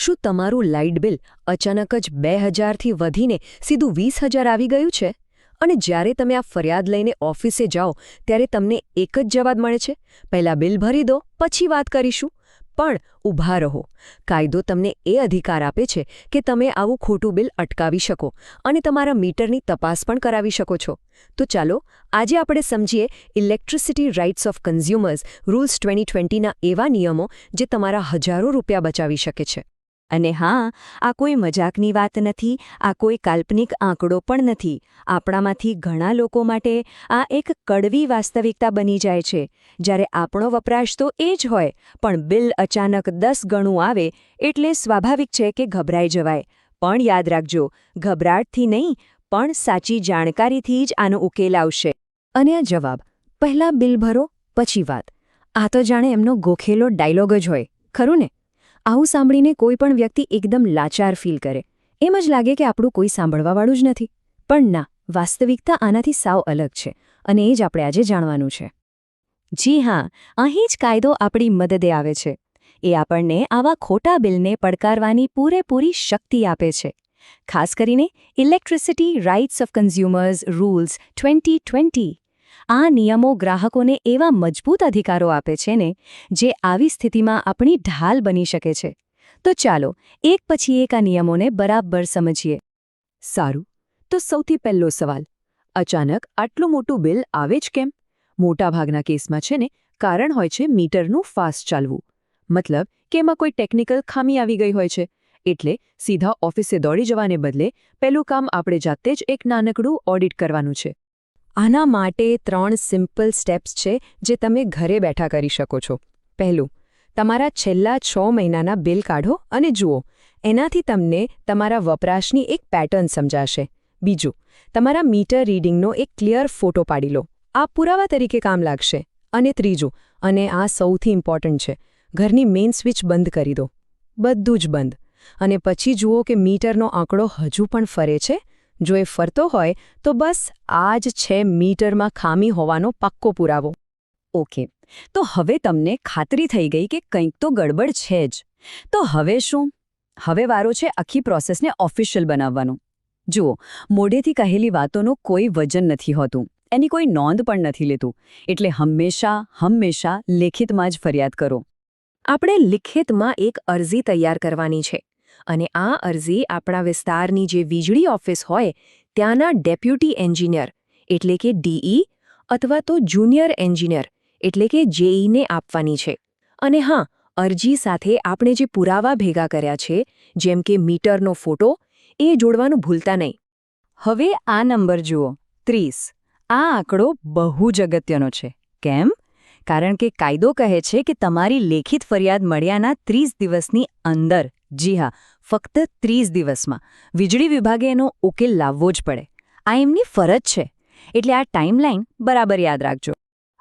શું તમારું light bill અચાનક જ બે હજારથી વધીને સીધું વીસ હજાર આવી ગયું છે? અને જ્યારે તમે આ ફરિયાદ લઈને ઓફિસે જાઓ, ત્યારે તમને એક જ જવાબ મળે છે. પહેલાં બિલ ભરી દો, પછી વાત કરીશું. પણ ઊભા રહો. કાયદો તમને એ અધિકાર આપે છે કે તમે આવું ખોટું બિલ અટકાવી શકો અને તમારા મીટરની તપાસ પણ કરાવી શકો છો. તો ચાલો, આજે આપણે સમજીએ electricity rights of consumers rules twenty ટ્વેન્ટીના એવા નિયમો જે તમારા હજારો રૂપિયા બચાવી શકે છે. અને હા, આ કોઈ મજાકની વાત નથી, આ કોઈ કાલ્પનિક આંકડો પણ નથી. આપણામાંથી ઘણા લોકો માટે આ એક કડવી વાસ્તવિકતા બની જાય છે. જ્યારે આપણો વપરાશ તો એ જ હોય, પણ બિલ અચાનક દસ ગણું આવે, એટલે સ્વાભાવિક છે કે ગભરાઈ જવાય. પણ યાદ રાખજો, ગભરાટથી નહીં, પણ સાચી જાણકારીથી જ આનો ઉકેલ આવશે. અને આ જવાબ, પહેલાં બિલ ભરો, પછી વાત. આ તો જાણે એમનો ગોખેલો ડાયલોગ જ હોય, ખરું ને? આવું સાંભળીને કોઈ પણ વ્યક્તિ એકદમ લાચાર ફીલ કરે. એમ જ લાગે કે આપણું કોઈ સાંભળવાવાળું જ નથી. પણ ના, વાસ્તવિકતા આનાથી સાવ અલગ છે અને એ જ આપણે આજે જાણવાનું છે. જી હા, અહીં જ કાયદો આપણી મદદે આવે છે. એ આપણને આવા ખોટા બિલને પડકારવાની પૂરેપૂરી શક્તિ આપે છે. ખાસ કરીને electricity rights of consumers rules twenty twenty આ નિયમો ગ્રાહકોને એવા મજબૂત અધિકારો આપે છે ને જે આવી સ્થિતિમાં આપણી ઢાલ બની શકે છે. તો ચાલો, એક પછી એક આ નિયમોને બરાબર સમજીએ. સારું, તો સૌથી પહેલો સવાલ. અચાનક આટલું મોટું બિલ આવે જ કેમ? મોટાભાગના કેસમાં છે ને, કારણ હોય છે મીટરનું ફાસ્ટ ચાલવું. મતલબ કે એમાં કોઈ ટેકનિકલ ખામી આવી ગઈ હોય છે. એટલે સીધા ઓફિસે દોડી જવાને બદલે પહેલું કામ આપણે જાતે જ એક નાનકડું ઓડિટ કરવાનું છે. આના માટે ત્રણ સિમ્પલ સ્ટેપ્સ છે, જે તમે ઘરે બેઠા કરી શકો છો. પહેલું, તમારા છેલ્લા છ મહિનાના બિલ કાઢો અને જુઓ, એનાથી તમને તમારા વપરાશની એક પેટર્ન સમજાશે. બીજું, તમારા મીટર રીડિંગનો એક ક્લિયર ફોટો પાડી લો. આ પુરાવા તરીકે કામ લાગશે. અને ત્રીજું, અને આ સૌથી ઇમ્પોર્ટન્ટ છે, ઘરની મેઇન સ્વિચ બંધ કરી દો. બધું જ બંધ. અને પછી જુઓ કે મીટરનો આંકડો હજુ પણ ફરે છે જો એ ફરતો હોય, તો બસ આ જ છે મીટરમાં ખામી હોવાનો પાક્કો પુરાવો. ઓકે, તો હવે તમને ખાતરી થઈ ગઈ કે કંઈક તો ગડબડ છે જ. તો હવે શું? હવે વારો છે આખી પ્રોસેસને ઓફિશિયલ બનાવવાનો. જુઓ, મોઢેથી કહેલી વાતોનું કોઈ વજન નથી હોતું. એની કોઈ નોંધ પણ નથી લેતું. એટલે હંમેશા હંમેશા લેખિતમાં જ ફરિયાદ કરો. આપણે લિખિતમાં એક અરજી તૈયાર કરવાની છે. અને આ અરજી આપણા વિસ્તારની જે વીજળી ઓફિસ હોય, ત્યાંના ડેપ્યુટી એન્જિનિયર, એટલે કે ડીઈ અથવા તો જુનિયર એન્જિનિયર, એટલે કે જેઈને આપવાની છે. અને હા, અરજી સાથે આપણે જે પુરાવા ભેગા કર્યા છે, જેમ કે મીટરનો ફોટો, એ જોડવાનું ભૂલતા નહીં. હવે આ નંબર જુઓ. ત્રીસ. આ આંકડો બહુ જ અગત્યનો છે. કેમ? કારણ કે કાયદો કહે છે કે તમારી લેખિત ફરિયાદ મળ્યાના ત્રીસ દિવસની અંદર. જી હા, ફક્ત ત્રીસ દિવસમાં. વીજળી વિભાગે એનો ઉકેલ લાવવો જ પડે. આ એમની ફરજ છે. એટલે આ ટાઈમલાઈન બરાબર યાદ રાખજો.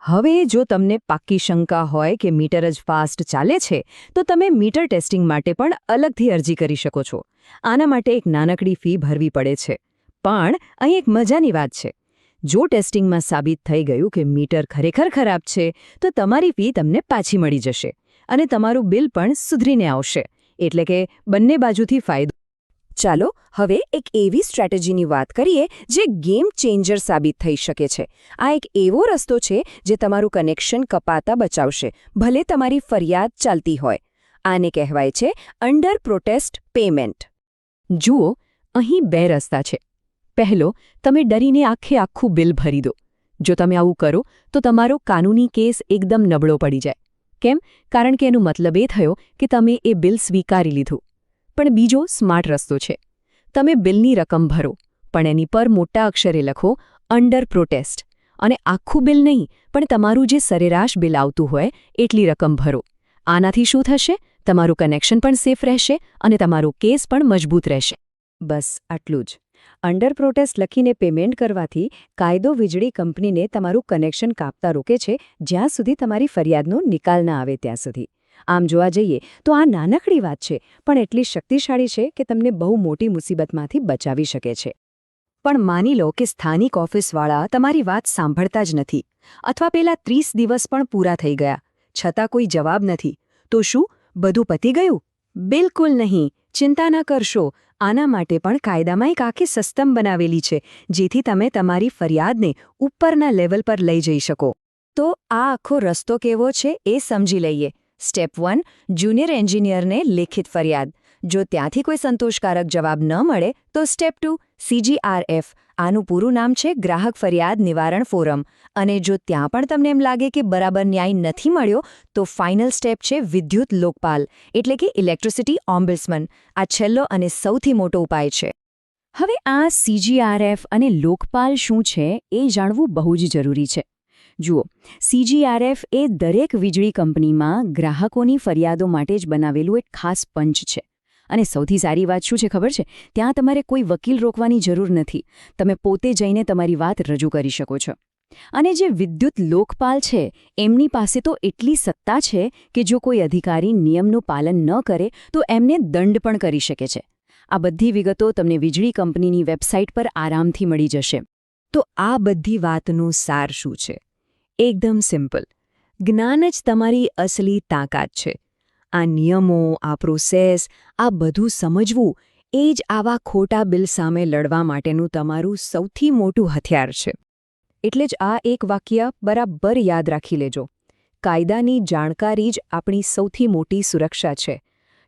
હવે જો તમને પાક્કી શંકા હોય કે મીટર જ ફાસ્ટ ચાલે છે, તો તમે મીટર ટેસ્ટિંગ માટે પણ અલગથી અરજી કરી શકો છો. આના માટે એક નાનકડી ફી ભરવી પડે છે. પણ અહીં એક મજાની વાત છે. જો ટેસ્ટિંગમાં સાબિત થઈ ગયું કે મીટર ખરેખર ખરાબ છે, તો તમારી ફી તમને પાછી મળી જશે અને તમારું બિલ પણ સુધરીને આવશે. એટલે કે બંને બાજુથી ફાયદો. ચાલો, હવે એક એવી સ્ટ્રેટેજીની વાત કરીએ જે ગેમ ચેન્જર સાબિત થઈ શકે છે. આ એક એવો રસ્તો છે જે તમારું કનેક્શન કપાતા બચાવશે, ભલે તમારી ફરિયાદ ચાલતી હોય. આને કહેવાય છે અંડર પ્રોટેસ્ટ પેમેન્ટ. જુઓ, અહીં બે રસ્તા છે. પહેલો, તમે ડરીને આખે આખું બિલ ભરી દો. જો તમે આવું કરો, તો તમારો કાનૂની કેસ એકદમ નબળો પડી જાય. કેમ? કારણ કે એનો મતલબ એ થયો કે તમે એ બિલ સ્વીકારી લીધું. પણ બીજો સ્માર્ટ રસ્તો છે. તમે બિલની રકમ ભરો, પણ એની પર મોટા અક્ષરે લખો અંડર પ્રોટેસ્ટ અને આખું બિલ નહીં, પણ તમારું જે સરેરાશ બિલ આવતું હોય, એટલી રકમ ભરો. આનાથી શું થશે? તમારું કનેક્શન પણ સેફ રહેશે અને તમારો કેસ પણ મજબૂત રહેશે. બસ, આટલું જ. અંડર પ્રોટેસ્ટ લખીને પેમેન્ટ કરવાથી કાયદો વીજળી કંપનીને તમારું કનેક્શન કાપતા રોકે છે, જ્યાં સુધી તમારી ફરિયાદનો નિકાલ ના આવે ત્યાં સુધી. આમ જોવા જઈએ તો આ નાનકડી વાત છે, પણ એટલી શક્તિશાળી છે કે તમને બહુ મોટી મુસીબતમાંથી બચાવી શકે છે. પણ માની લો કે સ્થાનિક ઓફિસવાળા તમારી વાત સાંભળતા જ નથી, અથવા પેલા ત્રીસ દિવસ પણ પૂરા થઈ ગયા, છતાં કોઈ જવાબ નથી, તો શું, બધું પતી ગયું? બિલકુલ નહીં, ચિંતા ન કરશો આના માટે પણ કાયદામાં એક આખી સિસ્ટમ બનાવેલી છે, જેથી તમે તમારી ફરિયાદને ઉપરના લેવલ પર લઈ જઈ શકો. તો આ આખો રસ્તો કેવો છે એ સમજી લઈએ. સ્ટેપ વન જુનિયર એન્જિનિયરને લેખિત ફરિયાદ. જો ત્યાંથી કોઈ સંતોષકારક જવાબ ન મળે, તો સ્ટેપ ટુ સીજીઆરએફ આનું પૂરું નામ છે ગ્રાહક ફરિયાદ નિવારણ ફોરમ. અને જો ત્યાં પણ તમને એમ લાગે કે બરાબર ન્યાય નથી મળ્યો, તો ફાઇનલ સ્ટેપ છે વિદ્યુત લોકપાલ, એટલે કે ઇલેક્ટ્રિસિટી ઓમ્બિલ્સમન આ છેલ્લો અને સૌથી મોટો ઉપાય છે. હવે આ સીજીઆરએફ અને લોકપાલ શું છે એ જાણવું બહુ જ જરૂરી છે. જુઓ સીજીઆરએફ એ દરેક વીજળી કંપનીમાં ગ્રાહકોની ફરિયાદો માટે જ બનાવેલું એક ખાસ પંચ છે. અને સૌથી સારી વાત શું છે ખબર છે? ત્યાં તમારે કોઈ વકીલ રોકવાની જરૂર નથી. તમે પોતે જઈને તમારી વાત રજૂ કરી શકો છો. અને જે વિદ્યુત લોકપાલ છે, એમની પાસે તો એટલી સત્તા છે કે જો કોઈ અધિકારી નિયમનું પાલન ન કરે, તો એમને દંડ પણ કરી શકે છે. આ બધી વિગતો તમને વીજળી કંપનીની વેબસાઇટ પર આરામથી મળી જશે. તો આ બધી વાતનું સાર શું છે? એકદમ સિમ્પલ. જ્ઞાન જ તમારી અસલી તાકાત છે. આ નિયમો, આ પ્રોસેસ આ બધું સમજવું, એ જ આવા ખોટા બિલ સામે લડવા માટેનું તમારું સૌથી મોટું હથિયાર છે. એટલે જ આ એક વાક્ય બરાબર યાદ રાખી લેજો. કાયદાની જાણકારી જ આપણી સૌથી મોટી સુરક્ષા છે.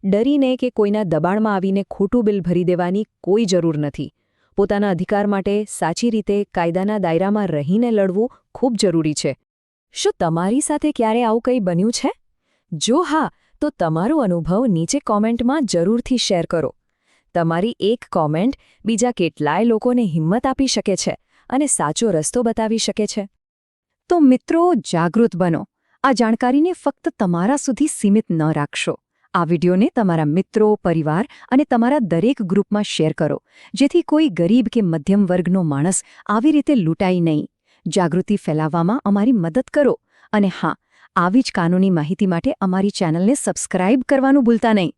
ડરીને કે કોઈના દબાણમાં આવીને ખોટું બિલ ભરી દેવાની કોઈ જરૂર નથી. પોતાના અધિકાર માટે સાચી રીતે કાયદાના દાયરામાં રહીને લડવું ખૂબ જરૂરી છે. શું તમારી સાથે ક્યારે આવું કંઈ બન્યું છે? જો હા તો તમારો અનુભવ નીચે કોમેન્ટમાં જરૂરથી શેર કરો. તમારી એક કોમેન્ટ બીજા કેટલાય લોકોને હિંમત આપી શકે છે અને સાચો રસ્તો બતાવી શકે છે. તો મિત્રો, જાગૃત બનો. આ જાણકારીને ફક્ત તમારા સુધી સીમિત ન રાખશો. આ વિડીયોને તમારા મિત્રો, પરિવાર અને તમારા દરેક ગ્રુપમાં શેર કરો, જેથી કોઈ ગરીબ કે મધ્યમ વર્ગનો માણસ આવી રીતે લૂંટાય નહીં. જાગૃતિ ફેલાવવામાં અમારી મદદ કરો. અને હા આવી જ કાનૂની માહિતી માટે અમારી ચેનલને સબસ્ક્રાઇબ કરવાનું ભૂલતા નહીં.